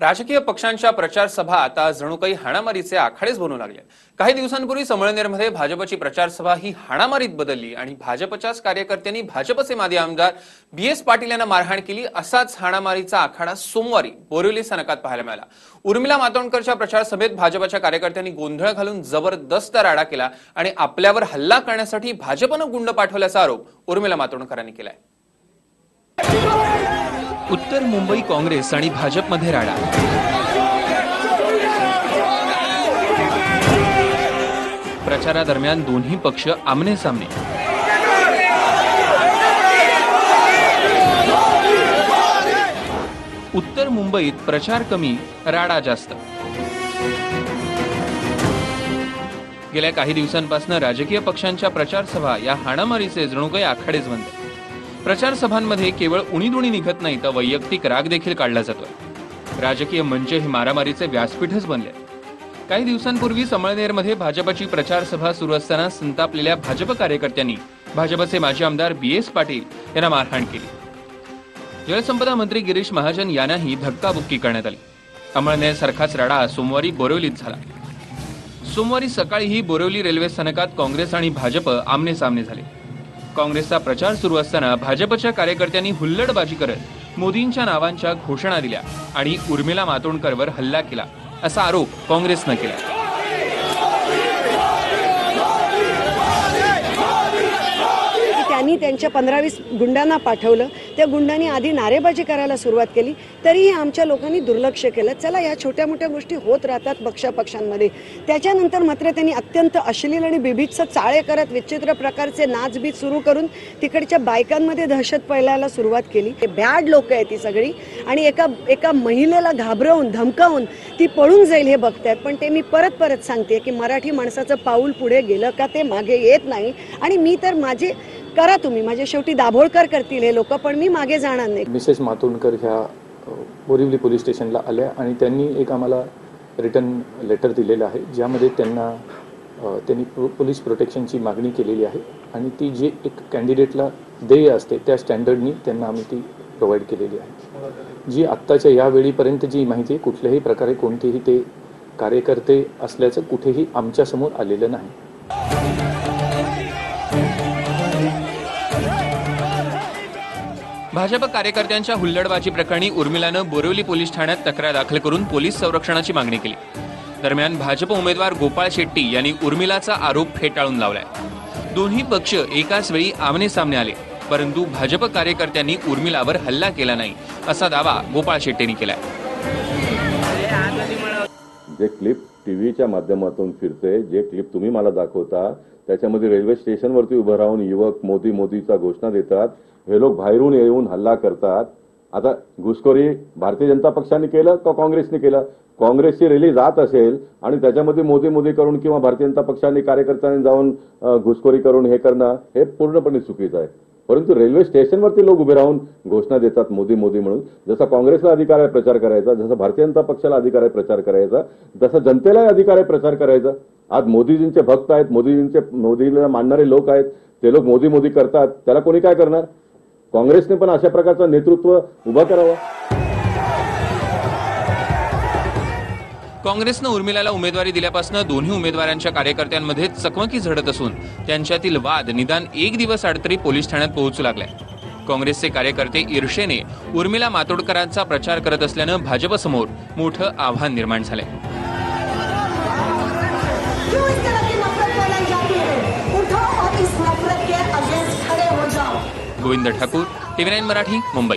राजकीय पक्षांच्या प्रचार सभा आता जणू काही हाणामारीचे आखाडेच बनू लागले काही दिवसांपूर्वी संमळनेरमध्ये भाजपची प्रचार सभा ही हाणामारीत बदलली आणि भाजपच्याच कार्यकर्त्यांनी भाजपचे माजी आमदार बी एस पाटील यांना मारहाण केली असाच हाणामारीचा आखाडा सोमवारी बोरिवली स्थानकात पाहायला मिळाला. उर्मिला मातोंडकरच्या प्रचार सभेत भाजपच्या कार्यकर्त्यांनी गोंधळ घालून जबरदस्त राडा केला आणि आपल्यावर हल्ला करण्यासाठी भाजपनं गुंड पाठवल्याचा आरोप उर्मिला मातोंडकरांनी केलाय. उत्तर मुंबई काँग्रेस आणि भाजपमध्ये राडा. प्रचारादरम्यान दोन्ही पक्ष आमने सामने उत्तर मुंबईत प्रचार कमी राडा जास्त. गेल्या काही दिवसांपासून राजकीय पक्षांच्या प्रचारसभा या हाणामारीचे जणू काही आखाडेच बनतात. प्रचार सभांमध्ये केवळ उणीदुणी निघत नाही तर वैयक्तिक राग देखील काढला जातोय. राजकीय मंच हे मारामारीचे व्यासपीठच बनले. काही दिवसांपूर्वी समळनेरमध्ये भाजपाची प्रचार सभा सुरू असताना संतापलेल्या भाजप कार्यकर्त्यांनी भाजपचे माजी आमदार बी एस पाटील यांना मारहाण केली. जलसंपदा मंत्री गिरीश महाजन यांनाही धक्काबुक्की करण्यात आली. अमळनेर सारखाच राडा सोमवारी बोरिवलीत झाला. सोमवारी सकाळीही बोरिवली रेल्वे स्थानकात काँग्रेस आणि भाजप आमने सामने झाले. काँग्रेसचा प्रचार सुरू असताना भाजपच्या कार्यकर्त्यांनी हुल्लडबाजी करत मोदींच्या नावांच्या घोषणा दिल्या आणि उर्मिला मातोंडकरवर हल्ला केला असा आरोप काँग्रेसनं केला की त्यांनी त्यांच्या पंधरा वीस गुंडांना पाठवलं. त्या गुंडांनी आधी नारेबाजी करायला सुरुवात केली. तरीही आमच्या लोकांनी दुर्लक्ष केलं. चला या छोट्या मोठ्या गोष्टी होत राहतात पक्षापक्षांमध्ये. त्याच्यानंतर मात्र त्यांनी अत्यंत अश्लील आणि बिभीत्स चाळे करत विचित्र प्रकारचे नाचबीज सुरू करून तिकडच्या बायकांमध्ये दहशत फैलायला सुरुवात केली. हे बॅड लोक आहेत ती सगळी. आणि एका एका महिलेला घाबरवून धमकावून ती पळून जाईल हे बघतायत. पण ते मी परत परत सांगते की मराठी माणसाचं पाऊल पुढे गेलं का ते मागे येत नाही. आणि मी तर माझे करा तुम्ही. माझ्या शेवटी दाभोळकर करतील हे लोक पण मी मागे जाणार नाही. मिसेस मातोंडकर ह्या बोरिवली पोलीस स्टेशनला आल्या आणि त्यांनी एक आम्हाला रिटर्न लेटर दिलेलं आहे ज्यामध्ये त्यांना त्यांनी पोलीस प्रोटेक्शनची मागणी केलेली आहे आणि ती जी एक कॅन्डिडेटला देय असते त्या स्टँडर्डनी त्यांना आम्ही ती प्रोव्हाइड केलेली आहे. जी आत्ताच्या या वेळीपर्यंत जी माहिती आहे कुठल्याही प्रकारे कोणतेही ते कार्यकर्ते असल्याचं कुठेही आमच्यासमोर आलेलं नाही. भाजप कार्यकर्त्यांच्या हुल्लडबाजी प्रकरणी उर्मिलानं बोरिवली पोलीस ठाण्यात तक्रार दाखल करून पोलीस संरक्षणाची मागणी केली. दरम्यान भाजप उमेदवार गोपाळ शेट्टी यांनी उर्मिलाचा आरोप फेटाळून लावलाय. दोन्ही पक्ष एकाच वेळी आमने सामने आले परंतु भाजप कार्यकर्त्यांनी उर्मिलावर हल्ला केला नाही असा दावा गोपाळ शेट्टींनी केलाय. जे क्लिप टीव्हीच्या माध्यमातून फिरते जे क्लिप तुम्ही मला दाखवता त्याच्यामध्ये रेल्वे स्टेशनवरती उभं राहून युवक मोदी मोदीचा घोषणा देतात हे लोक बाहेरून येऊन हल्ला करतात. आता घुसखोरी भारतीय जनता पक्षाने केलं का काँग्रेसने केलं? काँग्रेसची रॅली जात असेल आणि त्याच्यामध्ये मोदी मोदी करून किंवा भारतीय जनता पक्षाने कार्यकर्त्यांनी जाऊन घुसखोरी करून हे करणं हे पूर्णपणे चुकीचं आहे. परंतु रेल्वे स्टेशनवरती लोक उभे राहून घोषणा देतात मोदी मोदी म्हणून. जसा काँग्रेसला अधिकार आहे प्रचार करायचा. जसा भारतीय जनता पक्षाला अधिकार आहे प्रचार करायचा. जसा जनतेलाही अधिकार आहे प्रचार करायचा. आज मोदीजींचे भक्त आहेत मोदीजींचे मोदीला मानणारे लोक आहेत. ते लोक मोदी मोदी करतात. त्याला कोणी काय करणार? काँग्रेसने पण अशा प्रकारचं नेतृत्व उभं करावं. काँग्रेसनं उर्मिलाला उमेदवारी दिल्यापासून दोन्ही उमेदवारांच्या कार्यकर्त्यांमध्ये चकमकी झडत असून त्यांच्यातील वाद निदान एक दिवस आड तरी पोलीस ठाण्यात पोहोचू लागलाय. काँग्रेसचे कार्यकर्ते ईर्षेने उर्मिला मातोडकरांचा प्रचार करत असल्यानं भाजपसमोर मोठं आव्हान निर्माण झालंय. Govind Thakur TV nine Marathi Mumbai.